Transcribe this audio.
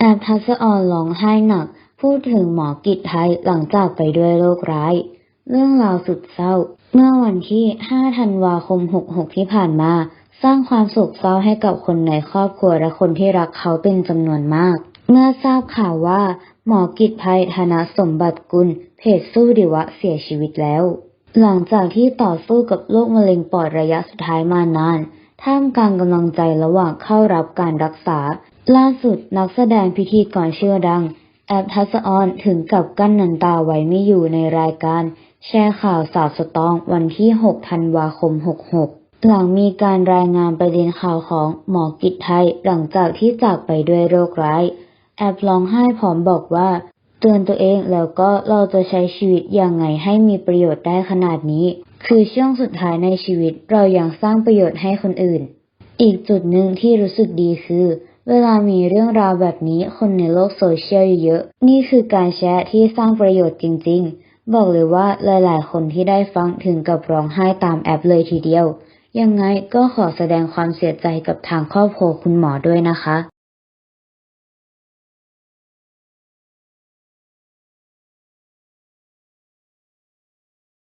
แอปทัศออนร้องไห้หนัก พูดถึงหมอกิจไทยหลังจากไปด้วยโรคร้าย เรื่องราวสุดเศร้า เมื่อวันที่ 5 ธันวาคม 66 ที่ผ่านมา สร้างความโศกเศร้าให้กับคนในครอบครัวและคนที่รักเขาเป็นจำนวนมาก เมื่อทราบข่าวว่า หมอกิจไทยธนสมบัติกุล เพจสู้ดิวะเสียชีวิตแล้ว หลังจากที่ต่อสู้กับโรคมะเร็งปอดระยะสุดท้ายมานานท่ามกลางกำลังใจระหว่างเข้ารับการรักษา ล่าสุดนักแสดงพิธีกรชื่อดัง แอปทัศออนถึงกับกั้นน้ำตาไว้ไม่อยู่ในรายการ แชร์ข่าวสาวสตองวันที่ 6 ธันวาคม 66 หลังมีการรายงานประเด็นข่าวของหมอกิจไทยหลังจากที่จากไปด้วยโรคร้าย แอปร้องไห้พร้อมบอกว่าเตือนตัวเองแล้วก็เราจะใช้ชีวิตอย่างไงให้มีประโยชน์ได้ขนาดนี้ คือช่วงสุดท้ายในชีวิตเรายังสร้างประโยชน์ให้คนอื่น อีกจุดหนึ่งที่รู้สึกดีคือ เวลามีเรื่องราวแบบนี้คนในโลกโซเชียลเยอะๆ นี่คือการแชร์ที่สร้างประโยชน์จริง ๆ บอกเลยว่าหลายๆ คนที่ได้ฟังถึงกับร้องไห้ตามแอปเลยทีเดียว ยังไงก็ขอแสดงความเสียใจกับทางครอบครัวคุณหมอด้วยนะคะ